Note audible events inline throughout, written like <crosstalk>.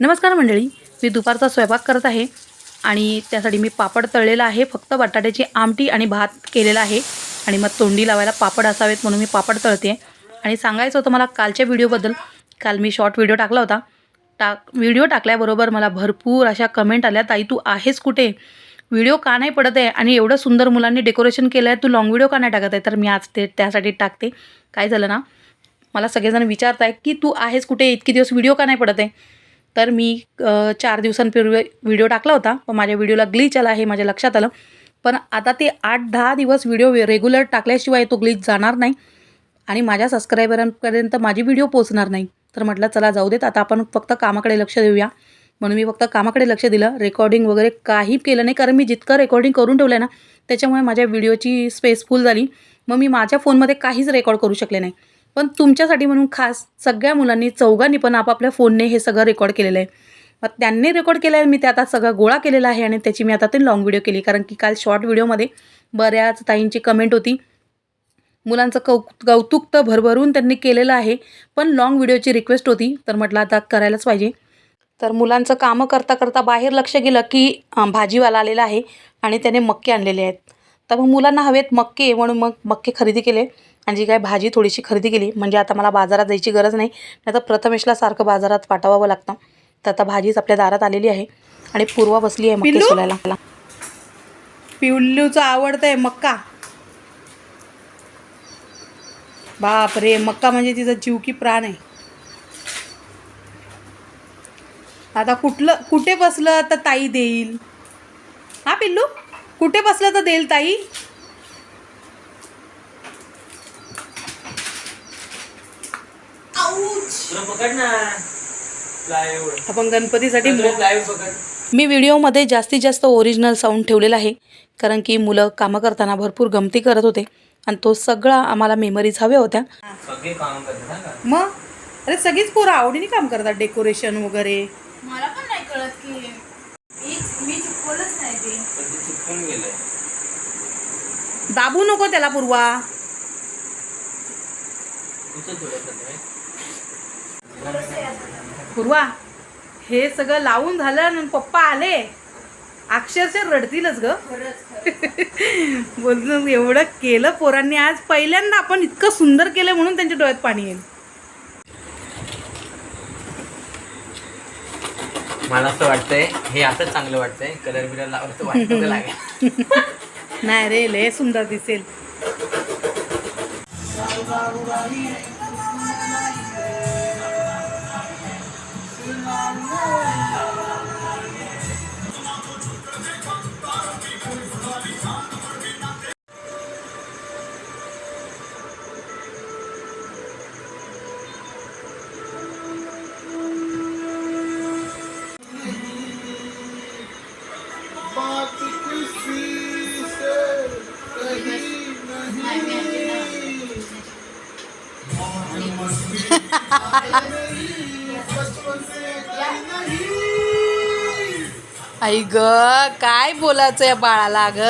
नमस्कार मंडळी मी दुपारचा स्वयंपाक करत आहे आणि त्यासाठी मी पापड तळलेला आहे. फक्त बटाट्याची आमटी आणि भात केलेला आहे आणि मग तोंडी लावायला पापड असावेत म्हणून मी पापड तळते. आणि सांगायचं होतं मला कालच्या व्हिडिओबद्दल काल मी शॉर्ट व्हिडिओ टाकला होता. टाक व्हिडिओ टाकल्याबरोबर मला भरपूर अशा कमेंट आल्या ताई तू आहेस कुठे? व्हिडिओ का नाही पडत आहे? आणि एवढं सुंदर मुलांनी डेकोरेशन केलं आहे तू लॉंग व्हिडिओ का नाही टाकत आहे? तर मी आज ते त्यासाठी टाकते. काय झालं ना मला सगळेजण विचारत आहे की तू आहेस कुठे? इतके दिवस व्हिडिओ का नाही पडत आहे? तर मी चार दिवसांपूर्वी व्हिडिओ टाकला होता. पण माझ्या व्हिडिओला ग्लिच आला हे माझ्या लक्षात आलं. पण आता ते आठ दहा दिवस व्हिडिओ रेग्युलर टाकल्याशिवाय तो ग्लिच जाणार नाही. आणि माझ्या सबस्क्रायबरांपर्यंत माझी व्हिडिओ पोचणार नाही. तर म्हटलं चला जाऊ देत आता आपण फक्त कामाकडे लक्ष देऊया. म्हणून मी फक्त कामाकडे लक्ष दिलं. रेकॉर्डिंग वगैरे काही केलं नाही कारण मी जितकं रेकॉर्डिंग करून ठेवलं ना त्याच्यामुळे माझ्या व्हिडिओची स्पेस फुल झाली. मग मी माझ्या फोनमध्ये काहीच रेकॉर्ड करू शकले नाही. पण तुमच्यासाठी म्हणून खास सगळ्या मुलांनी चौघांनी पण आपापल्या फोनने हे सगळं रेकॉर्ड केलेलं आहे. मग त्यांनी रेकॉर्ड केलं आहे मी ते आता सगळं गोळा केलेला आहे आणि त्याची मी आता ते लॉंग व्हिडिओ केली. कारण की काल शॉर्ट व्हिडिओमध्ये बऱ्याच ताईंची कमेंट होती. मुलांचं कौ कौतुक तर भरभरून त्यांनी केलेलं आहे पण लॉंग व्हिडिओची रिक्वेस्ट होती. तर म्हटलं आता करायलाच पाहिजे. तर मुलांचं कामं करता करता बाहेर लक्ष गेलं की भाजीवाला आलेला आहे आणि त्याने मक्के आणलेले आहेत. तर मग मुलांना हवेत मक्के म्हणून मग मक्के खरेदी केले. आणि जी काय भाजी थोडीशी खरेदी केली म्हणजे आता मला बाजारात जायची गरज नाही नाही तर प्रथमेशला सारखं बाजारात पाठवावं लागतं. तर आता भाजीच आपल्या दारात आलेली आहे आणि पूर्वा बसली आहे मक्के? सोलायला. पिवल्लूचं आवडतं आहे मक्का. बाप रे मक्का म्हणजे तिचा जीव की प्राण आहे. आता कुठलं कुठे बसलं तर ताई देईल? हा पिल्लू? कुठे बसलं तर देईल ताई? तुला पकड ना. लाईव्ह आपण गणपतीसाठी मो- लाईव्ह पकड. मी व्हिडिओमध्ये जास्तीत जास्त ओरिजिनल साऊंड ठेवलेला आहे कारण की मुलं कामं करताना भरपूर गमती करत होते आणि तो सगळा आम्हाला मेमरीज हव्या होत्या. सगळे काम करतात हा का? मग? अरे सगळीच पोरं आवडीने काम करतात डेकोरेशन वगैरे. मला पण नाही कळत की मी मी चुकवलंच नाही ते. पण ते चुकून गेलंय. दाबू नको त्याला पूर्वा. पूर्वा हे सगळं लावून झालं आणि पप्पा आले. अक्षरशः रडतीलच ग. <laughs> बोलतो एवढं केलं पोरांनी आज. पहिल्यांदा आपण इतकं सुंदर केलं म्हणून त्यांच्या डोळ्यात पाणी येईल. मला असं वाटतंय हे असंच चांगलं वाटतंय. कलर बिलर लावलं <laughs> लागेल. नाही रे लय सुंदर दिसेल. ग काय बोलायचं या बाळाला ग?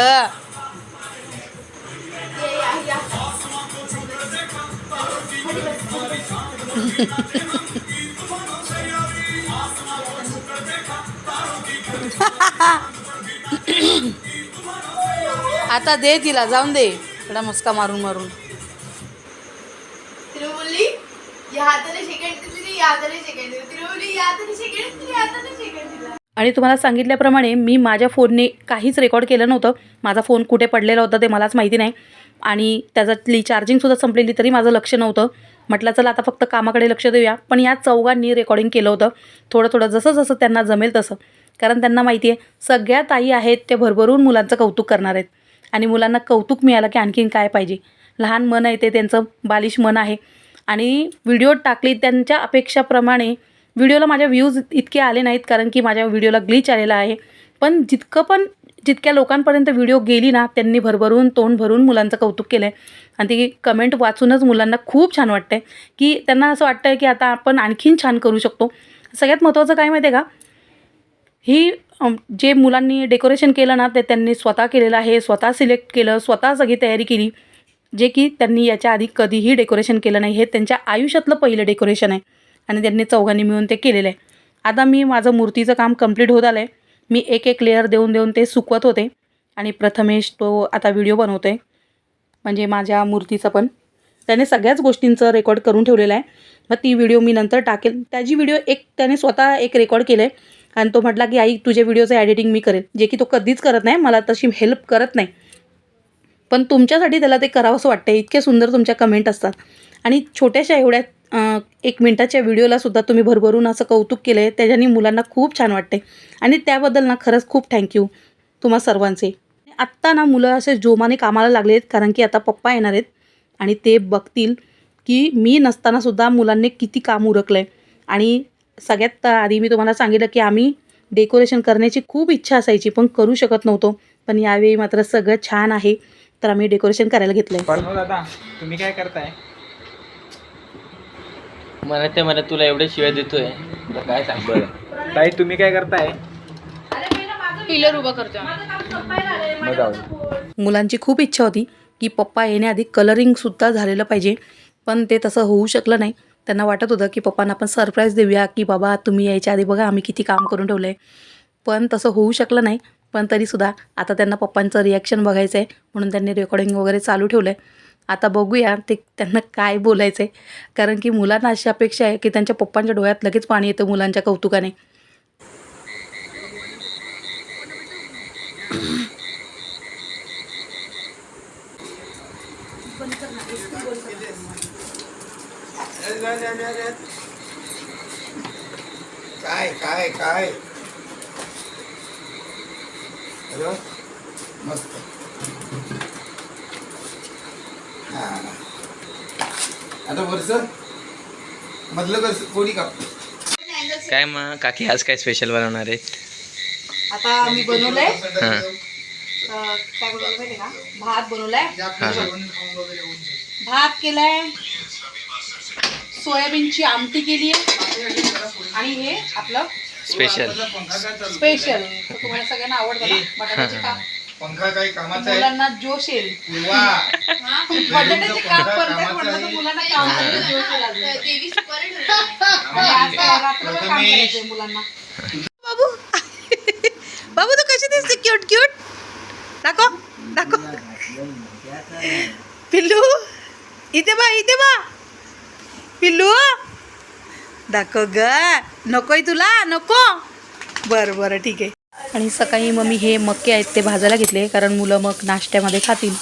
आता दे तिला जाऊन दे. थोडा मस्का मारून मारून. तिने बोलली या हाताने शेकंड दिली या हाताने शेकंड दिली. तिने बोलली या हाताने शेकंड दिली या हाताने शेकंड दिला. आणि तुम्हाला सांगितल्याप्रमाणे मी माझ्या फोनने काहीच रेकॉर्ड केलं नव्हतं. माझा फोन कुठे पडलेला होता ते मलाच माहिती नाही. आणि त्याच्यातली चार्जिंगसुद्धा संपलेली तरी माझं लक्ष नव्हतं. म्हटलं चला आता फक्त कामाकडे लक्ष देऊया. पण या चौघांनी रेकॉर्डिंग केलं होतं. थोडं थोडं जसं जसं त्यांना जमेल तसं. कारण त्यांना माहिती आहे सगळ्या ताई आहेत ते भरभरून मुलांचं कौतुक करणार आहेत. आणि मुलांना कौतुक मिळालं की आणखीन काय पाहिजे. लहान मन आहे ते त्यांचं बालिश मन आहे. आणि व्हिडिओ टाकली त्यांच्या अपेक्षाप्रमाणे व्हिडिओला माझ्या व्ह्यूज इतके आले नाहीत कारण की माझ्या व्हिडिओला ग्लिच आलेला आहे. पण जितकं पण जितक्या लोकांपर्यंत व्हिडिओ गेली ना त्यांनी भरभरून तोंड भरून मुलांचं कौतुक केलं आहे आणि ती कमेंट वाचूनच मुलांना खूप छान वाटतं आहे की त्यांना असं वाटतं आहे की आता आपण आणखीन छान करू शकतो. सगळ्यात महत्त्वाचं काय माहिती आहे का? ही जे मुलांनी डेकोरेशन केलं ना ते त्यांनी स्वतः केलेलं आहे स्वतः सिलेक्ट केलं स्वतः सगळी तयारी केली जे की त्यांनी याच्या आधी कधीही डेकोरेशन केलं नाही. हे त्यांच्या आयुष्यातलं पहिलं डेकोरेशन आहे. आणि त्यांनी चौघांनी मिळून ते केलेलं आहे. आता मी माझं मूर्तीचं काम कंप्लीट होत आलं आहे मी एक एक लेअर देऊन देऊन ते सुकवत होते. आणि प्रथमेश तो आता व्हिडिओ बनवतो आहे म्हणजे माझ्या मूर्तीचं पण. त्याने सगळ्याच गोष्टींचं रेकॉर्ड करून ठेवलेलं आहे. मग ती व्हिडिओ मी नंतर टाकेल. त्याची व्हिडिओ एक त्याने स्वतः एक रेकॉर्ड केलं आहे आणि तो म्हटला की आई तुझ्या व्हिडिओचं एडिटिंग मी करेल. जे की तो कधीच करत नाही. मला तशी हेल्प करत नाही. पण तुमच्यासाठी त्याला ते करावंसं वाटतं इतके सुंदर तुमच्या कमेंट असतात. आणि छोट्याशा एवढ्या एक मिनटाच्या व्हिडिओला सुद्धा तुम्ही भरभरून असं कौतुक केलं आहे. त्याच्याने मुलांना खूप छान वाटते आणि त्याबद्दल ना खरंच खूप थँक्यू तुम्हा सर्वांचे. आत्ता ना मुलं असे जोमाने कामाला लागले आहेत कारण की आता पप्पा येणार आहेत. आणि ते बघतील की मी नसतानासुद्धा मुलांनी किती काम उरकलं आहे आणि सगळ्यात आधी मी तुम्हाला सांगितलं की आम्ही डेकोरेशन करण्याची खूप इच्छा असायची पण करू शकत नव्हतो. पण यावेळी मात्र सगळं छान आहे. तर आम्ही डेकोरेशन करायला घेतलं आहे हो दादा तुम्ही काय करताय? मला ते मला तुला एवढे शिवाय देतोय. तुला काय सांग बरं. ताई तुम्ही काय करताय? पिलर उभं करतोय. मग जाऊ दे. मुलांची खूप इच्छा होती की पप्पा येण्याआधी कलरिंगसुद्धा झालेलं पाहिजे पण ते तसं होऊ शकलं नाही. त्यांना वाटत होतं की पप्पांना आपण सरप्राईज देऊया की बाबा तुम्ही यायच्या आधी बघा आम्ही किती काम करून ठेवलं आहे पण तसं होऊ शकलं नाही. पण तरीसुद्धा आता त्यांना पप्पांचं रिॲक्शन बघायचं आहे म्हणून त्यांनी रेकॉर्डिंग वगैरे चालू ठेवलं आहे आता बघूया ते त्यांना काय बोलायचं आहे कारण की मुलांना अशी अपेक्षा आहे की त्यांच्या पप्पांच्या डोळ्यात लगेच पाणी येतं मुलांच्या कौतुकाने. काय काय काय? मस्त. हा. आता वर्ष मधलं कर्स कोणी कापतो काय मग काकी आज काय स्पेशल बनवणार आहे? आता मी बनवलंय. हां. अं, काय बनवलं माहिती का? भात बनवलाय. हां भात केलाय. सोयाबीनची आमटी केली आहे. आणि हे आपलं स्पेशल स्पेशल तुम्हाला सगळ्यांना आवडतं ना? <laughs> बटाट्याचे काप. पंखा काही कामाचा आहे? मुलांना जोश येईल. वा बटाट्याचे काप करतात म्हटलं तर मुलांना काम करायला जोश येईल अजून. देवी सुपर ठरवलंय. आणि आज रात्रभर काम करायचंय मुलांना. बाबू. <laughs> बाबू तू कशी दिसते? क्यूट क्यूट दाखव दाखव. पिल्लू इथे बा इथे बा. पिल्लू दाखव ग. नकोय तुला? नको. बरं बरं ठीक आहे. आणि सकाळी मग मी हे मक्के आहेत ते भाजायला घेतले कारण मुलं मग नाश्त्यामध्ये खातील.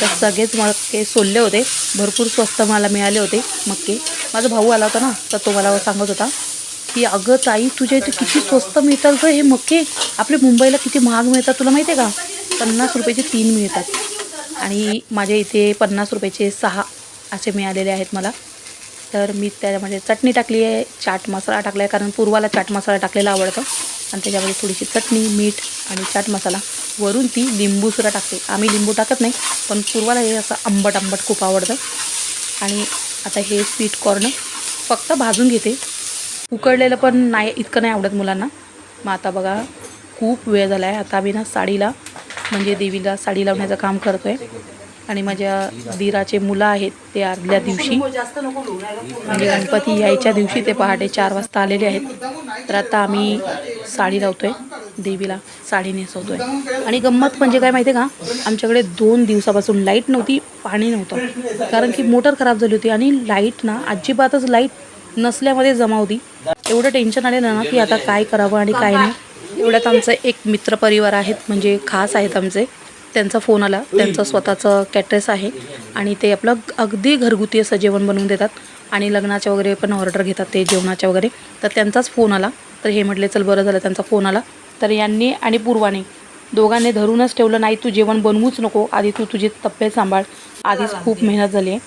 तर सगळेच मक्के सोलले होते. भरपूर स्वस्त मला मिळाले होते मक्के. माझा भाऊ आला होता ना तर तो मला सांगत होता की अगं ताई तुझ्या इथे किती स्वस्त मिळतात गं हे मक्के. आपले मुंबईला किती महाग मिळतात तुला माहिती आहे का? पन्नास रुपयाचे तीन मिळतात. आणि माझ्या इथे पन्नास रुपयाचे सहा असे मिळालेले आहेत मला. तर मी त्याच्यामध्ये चटणी टाकली आहे चाट मसाला टाकला आहे कारण पूर्वाला चाट मसाला टाकलेला आवडतं. आणि त्याच्यामध्ये थोडीशी चटणी मीठ आणि चाट मसाला. वरून ती लिंबूसुद्धा टाकते. आम्ही लिंबू टाकत नाही पण पूर्वाला हे असं आंबट आंबट खूप आवडतं. आणि आता हे स्वीट कॉर्न फक्त भाजून घेते. उकडलेलं पण नाही इतकं नाही आवडत मुलांना. मग आता बघा खूप वेळ झाला आहे आता आम्ही ना साडीला म्हणजे देवीला साडी लावण्याचं काम करतो आहे आणि माझ्या दिराचे मुलं आहेत ते आदल्या दिवशी. म्हणजे गणपती यायच्या दिवशी ते पहाटे चार वाजता आलेले आहेत. तर आता आम्ही साडी लावतोय देवीला साडी नेसवतोय. आणि गंमत म्हणजे काय माहिती आहे का? आमच्याकडे दोन दिवसापासून लाइट नव्हती पाणी नव्हतं. कारण की मोटर खराब झाली होती आणि लाइट ना अजिबातच लाइट नसल्यामध्ये जमा होती. एवढं टेन्शन आलेलं ना की आता काय करावं आणि काय नाही. एवढ्यात आमचं एक मित्रपरिवार आहेत म्हणजे खास आहेत आमचे. त्यांचा फोन आला. त्यांचं स्वतःचं कॅटरेस आहे. आणि ते आपलं अगदी घरगुती असं जेवण बनवून देतात. आणि लग्नाच्या वगैरे पण ऑर्डर घेतात ते जेवणाच्या वगैरे. तर त्यांचाच फोन आला. तर हे म्हटले चल बरं झालं त्यांचा फोन आला. तर यांनी आणि पूर्वाने दोघांनी धरूनच ठेवलं नाही तू जेवण बनवूच नको. आधी तू तुझी तब्येत सांभाळ. आधीच खूप मेहनत झाली आहे.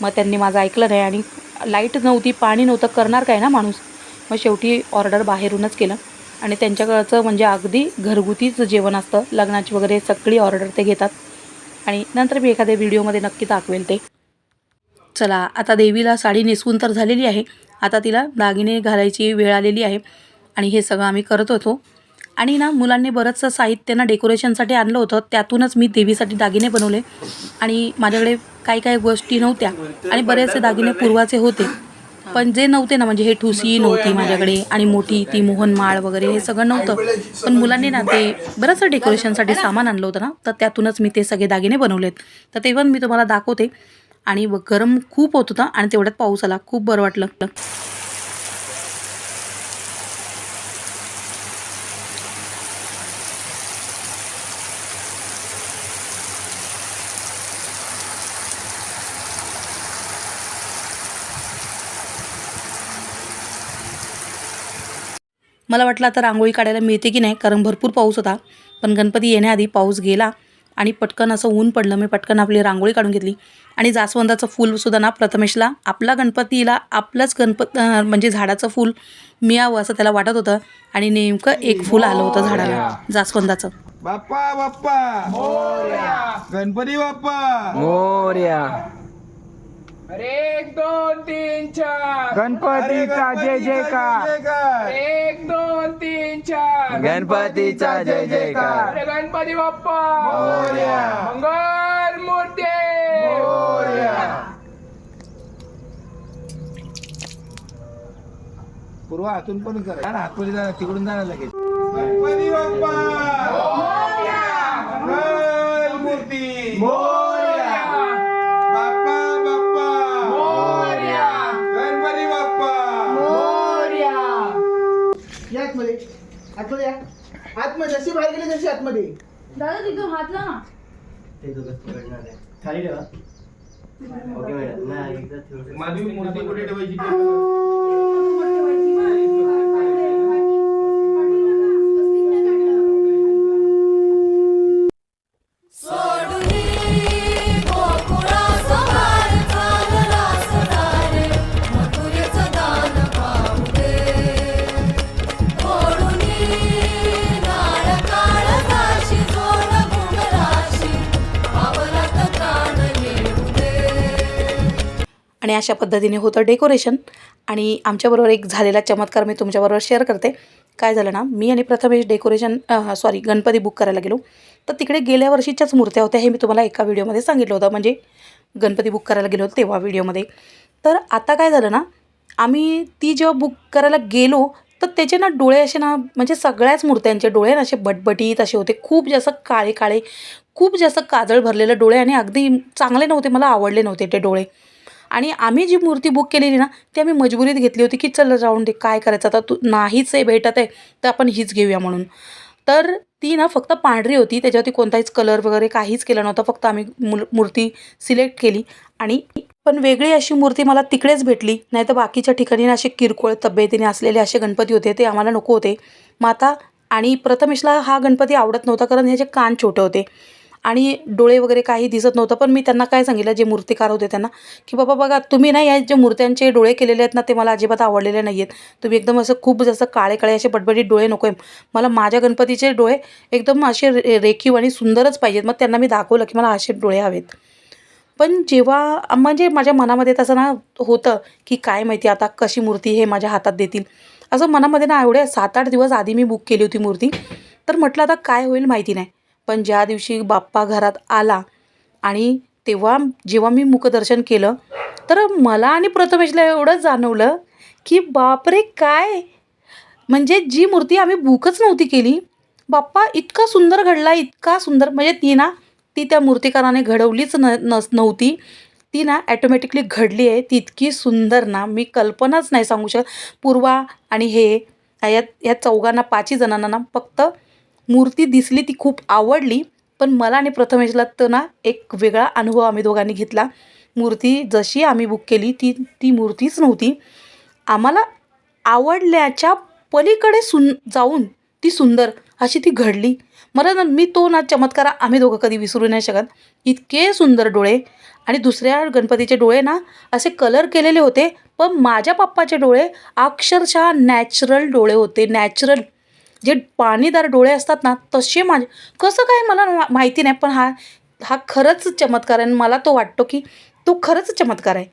मग त्यांनी माझं ऐकलं नाही आणि लाइट नव्हती पाणी नव्हतं करणार काय ना माणूस? मग शेवटी ऑर्डर बाहेरूनच केलं. आणि त्यांच्याकडचं म्हणजे अगदी घरगुतीच जेवण असतं. लग्नाची वगैरे सगळी ऑर्डर ते घेतात. आणि नंतर मी एखाद्या व्हिडिओमध्ये नक्की दाखवेल ते. चला आता देवीला साडी नेसवून तर झालेली आहे. आता तिला दागिने घालायची वेळ आलेली आहे आणि हे सगळं आम्ही करत होतो. आणि ना मुलांनी बरंचसं साहित्य ना डेकोरेशनसाठी आणलं होतं. त्यातूनच मी देवीसाठी दागिने बनवले. आणि माझ्याकडे काही काही गोष्टी नव्हत्या आणि बरेचसे दागिने पूर्वाचे होते. पण जे नव्हते ना म्हणजे हे ठुसी नव्हती माझ्याकडे आणि मोठी ती मोहनमाळ वगैरे हे सगळं नव्हतं. पण मुलांनी ना ते बरंचसं डेकोरेशनसाठी सामान आणलं होतं ना तर त्यातूनच मी ते सगळे दागिने बनवलेत. तर ते पण मी तुम्हाला दाखवते. आणि गरम खूप होत होतं आणि तेवढ्यात पाऊस आला. खूप बरं वाटलं. मला वाटलं आता रांगोळी काढायला मिळते की नाही कारण भरपूर पाऊस होता. पण गणपती येण्याआधी पाऊस गेला आणि पटकन असं ऊन पडलं. मी पटकन आपली रांगोळी काढून घेतली. आणि जास्वंदाचं फूलसुद्धा ना प्रथमेशला आपला गणपतीला आपलंच गणपत म्हणजे झाडाचं फूल मिळावं असं त्याला वाटत होतं. आणि नेमकं एक फूल आलं होतं झाडाला जास्वंदाचं. बाप्पा बाप्पा! गणपती बाप्पा! मोर्या! एक दोन तीन चार. गणपतीचा जय जयकार. एक दोन तीन चार. गणपतीचा जय जयकार. अरे गणपती बाप्पा. मंगल मूर्ती. पूर्व हातून पण करा. हातमध्ये जा तिकडून जाणार लगेच. गणपती बाप्पा. आतमध्ये जशी बाहेर गेली तशी आतमध्ये. दादा तिथून हात लाव. ना माझी मूर्ती कुठे ठेवायची. आणि अशा पद्धतीने होतं डेकोरेशन. आणि आमच्याबरोबर एक झालेला चमत्कार मी तुमच्याबरोबर शेअर करते. काय झालं ना मी आणि Prathamesh decoration sorry Ganpati book करायला गेलो. तर तिकडे गेल्या वर्षीच्याच मूर्त्या होत्या हे मी तुम्हाला एका व्हिडिओमध्ये सांगितलं होतं. म्हणजे गणपती बुक करायला गेलो होतो तेव्हा व्हिडिओमध्ये. तर आता काय झालं ना आम्ही ती जेव्हा बुक करायला गेलो तर त्याचे ना डोळे असे ना म्हणजे सगळ्याच मूर्त्यांचे डोळे ना असे बटबटीत असे होते. खूप जास्त काळे काळे खूप जास्त काजळ भरलेले डोळे आणि अगदी चांगले नव्हते मला आवडले नव्हते ते डोळे. आणि आम्ही जी मूर्ती बुक केलेली ना ती आम्ही मजबुरीत घेतली होती की चल जाऊन दे काय करायचं? आता तू नाहीच आहे भेटत आहे तर आपण हीच घेऊया म्हणून. तर ती ना फक्त पांढरी होती त्याच्यावरती कोणताहीच कलर वगैरे काहीच केलं नव्हतं फक्त आम्ही मुल मूर्ती सिलेक्ट केली. आणि पण वेगळी अशी मूर्ती मला तिकडेच भेटली नाही तर बाकीच्या ठिकाणी ना असे किरकोळ तब्येतीने असलेले असे गणपती होते ते आम्हाला नको होते. माता आणि प्रथमेशला हा गणपती आवडत नव्हता कारण ह्याचे कान छोटे होते. आणि डोळे वगैरे काही दिसत नव्हतं पण मी त्यांना काय सांगितलं जे मूर्तिकार होते त्यांना की बाबा बघा तुम्ही ना या जे मूर्त्यांचे डोळे केलेले आहेत ना ते मला अजिबात आवडलेले नाही आहेत तुम्ही एकदम असं खूप जास्त काळे काळे असे बटबटीत डोळे नको आहे मला माझ्या गणपतीचे डोळे एकदम असे रे रेखीव आणि सुंदरच पाहिजेत. मग त्यांना मी दाखवलं की मला असे डोळे हवेत. पण जेव्हा म्हणजे माझ्या मनामध्ये तसं ना होतं की काय माहिती आता कशी मूर्ती हे माझ्या हातात देतील. असं मनामध्ये ना एवढे सात आठ दिवस आधी मी बुक केली होती मूर्ती. तर म्हटलं आता काय होईल माहिती नाही. पण ज्या दिवशी बाप्पा घरात आला आणि तेव्हा जेव्हा मी मुखदर्शन केलं तर मला आणि प्रथमेशला एवढं जाणवलं की बापरे काय? म्हणजे जी मूर्ती आम्ही बुकच नव्हती केली बाप्पा इतका सुंदर घडला इतका सुंदर म्हणजे ती ना ती त्या मूर्तिकाराने घडवलीच न नस नव्हती. ती ना ॲटोमॅटिकली घडली आहे ती इतकी सुंदर ना मी कल्पनाच नाही सांगू शकत. पूर्वा आणि हे या या चौघांना पाचही जणांना ना फक्त मूर्ती दिसली ती खूप आवडली पण मला आणि प्रथमेशला तर ना एक वेगळा अनुभव आम्ही दोघांनी घेतला. मूर्ती जशी आम्ही बुक केली ती ती मूर्तीच नव्हती. आम्हाला आवडल्याच्या पलीकडे सुन जाऊन ती सुंदर अशी ती घडली. मला ना मी तो ना चमत्कार आम्ही दोघं कधी विसरू नाही शकत. इतके सुंदर डोळे आणि दुसऱ्या गणपतीचे डोळे ना असे कलर केलेले होते पण माझ्या पप्पाचे डोळे अक्षरशः नॅचरल डोळे होते नॅचरल जे पाणीदार डोळे असतात ना तसे माझे. कसं काय मला मा- माहिती नाही पण हा हा खरंच चमत्कार आहे आणि मला तो वाटतो की तो खरंच चमत्कार आहे.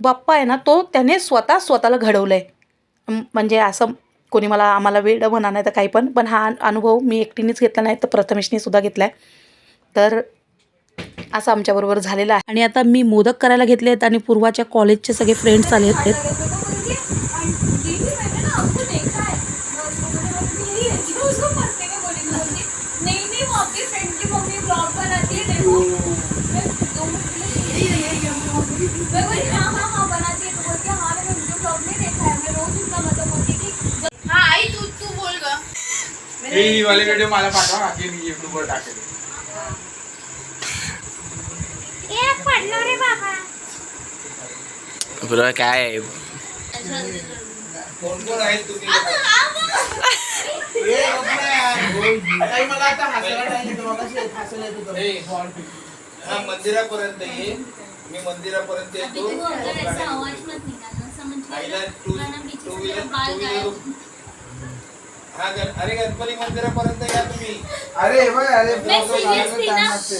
बाप्पा आहे ना तो त्याने स्वतः स्वतःला घडवलं आहे म्हणजे असं कोणी मला आम्हाला वेळ म्हणा नाही तर काही पण पण हा अनुभव मी एकटीनेच घेतला नाही तर प्रथमेशने सुद्धा घेतला आहे तर असं आमच्याबरोबर झालेलं आहे. आणि आता मी मोदक करायला घेतले आहेत आणि पूर्वाच्या कॉलेजचे सगळे फ्रेंड्स आले आहेत नहीं नहीं वो आपकी फ्रेंड की मम्मी ब्लॉग बनाती है देखो मैं दो मिनट के लिए यही यही मैं बोली हाँ हाँ हाँ बनाती है तो बोलती है हाँ मैंने उनके ब्लॉग में देखा है मैं रोज उनका मतलब बोलती कि हाँ आई तू तू बोल गा हे वाले व्हिडिओ मला पाठवा बाकी मी युट्यूबवर टाकेल. पडलो रे बाबा. बरोबर काय? आहे कोण कोण आहेत तुम्ही? ए, गप्प ना यार. ताई, मला आता हसायला टाइम येतो मगाशी हसायला येत होतं. हा मंदिरापर्यंत ये. मी मंदिरापर्यंत येतो. आईला टू व्हीलर टू व्हीलर हा गण अरे गणपती मंदिरापर्यंत या तुम्ही. अरे बघ अरे मैं फ़ोटो serious काढायला थी time ना. लागते.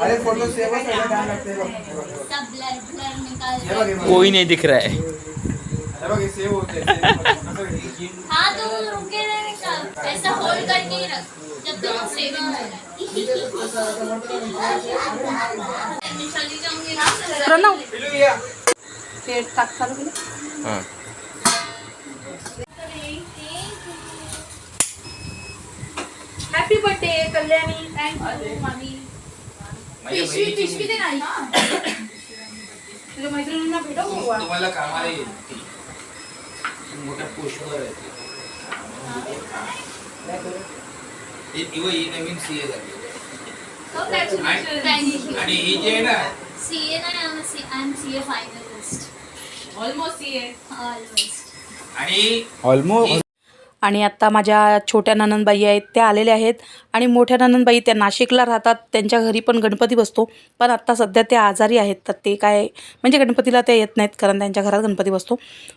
अरे फ़ोटो सेव्ह करायला time लागते? बघ. हे बघ, हे बघ. सब ब्लर ब्लर निकाल हे बघ, हे बघ. कोई नाही दिख रहा है. हे बघ, होते, हाँ तो रुके रहने का ऐसा होल्ड करके ही रख. जब तक सेविंग हो रहा है चली जाऊँगी ना. प्रणव. पिलू या. टाक चालू केलं. हाँ. हॅपी बर्थडे कल्याणी थँक्यू मामी पिशवी पिशवी दे नाही तुझ्या मैत्रिणींना भेटव तुम्हाला कामाला येईल ती. मोठ्या पोस्टवर आहे ती. ही- नवीन सीए झाली आणि ही जी आहे ना सी ए नाही I M C A finalist almost C A almost आणि ऑलमोस्ट आणि आत्ता माझ्या छोट्या ननंदबाई आहेत त्या आलेल्या आहेत. आणि मोठ्या ननंदबाई त्या नाशिकला राहतात. त्यांच्या घरी पण गणपती बसतो. पण आत्ता सध्या ते आजारी आहेत. तर ते काय म्हणजे गणपतीला ते येत नाहीत कारण त्यांच्या घरात गणपती बसतो.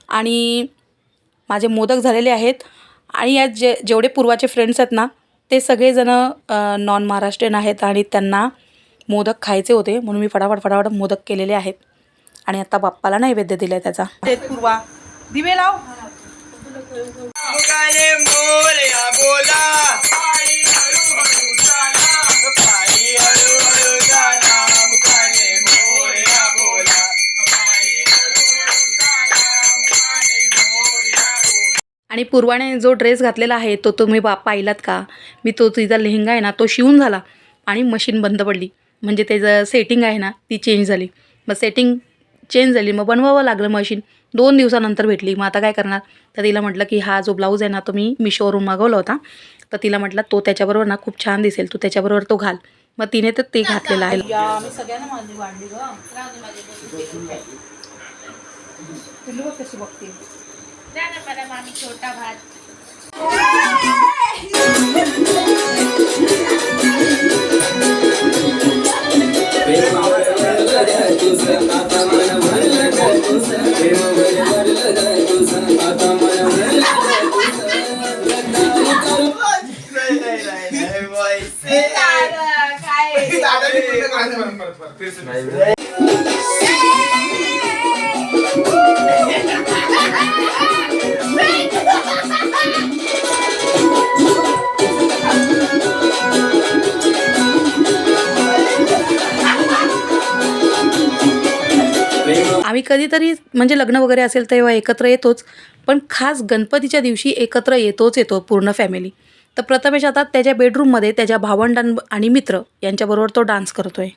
आणि माझे मोदक झालेले आहेत. आणि या जे जेवढे पूर्वाचे फ्रेंड्स आहेत ना ते सगळेजणं नॉन महाराष्ट्रीयन आहेत आणि त्यांना मोदक खायचे होते. म्हणून मी फटाफट फटाफट मोदक केलेले आहेत. आणि आता बाप्पाला नैवेद्य दिला आहे त्याचा पूर्वा. दिवे लाव. आणि पूर्वाने जो ड्रेस घातलेला आहे तो तुम्ही बा पाहिलात का? मी तो तिचा लेहंगा आहे ना तो शिवून झाला आणि मशीन बंद पडली. म्हणजे त्याचं सेटिंग आहे ना ती चेंज झाली. मग सेटिंग चेंज झाली मग बनवावं लागलं मशीन दोन दिवसानंतर भेटली. मग आता काय करणार? तर तिला म्हटलं की हा जो ब्लाऊज आहे ना तो मी मिशोवरून मागवला होता. तर तिला म्हटलं तो त्याच्याबरोबर ना खूप छान दिसेल. तू त्याच्याबरोबर तो घाल. मग तिने तर ते घातलेलं आहे. मी सगळ्यांना माझी वाढली ग. पिल्लू बघ कशी बघते. द्या ना मला मामी छोटा भात. नाही कधीतरी म्हणजे लग्न वगैरे असेल तेव्हा एकत्र येतोच. पण खास गणपतीच्या दिवशी एकत्र येतोच येतो पूर्ण फॅमिली तर प्रथमेश आता त्याच्या बेडरूममध्ये त्याच्या भावंडां आणि मित्र यांच्याबरोबर तो डान्स करतोय.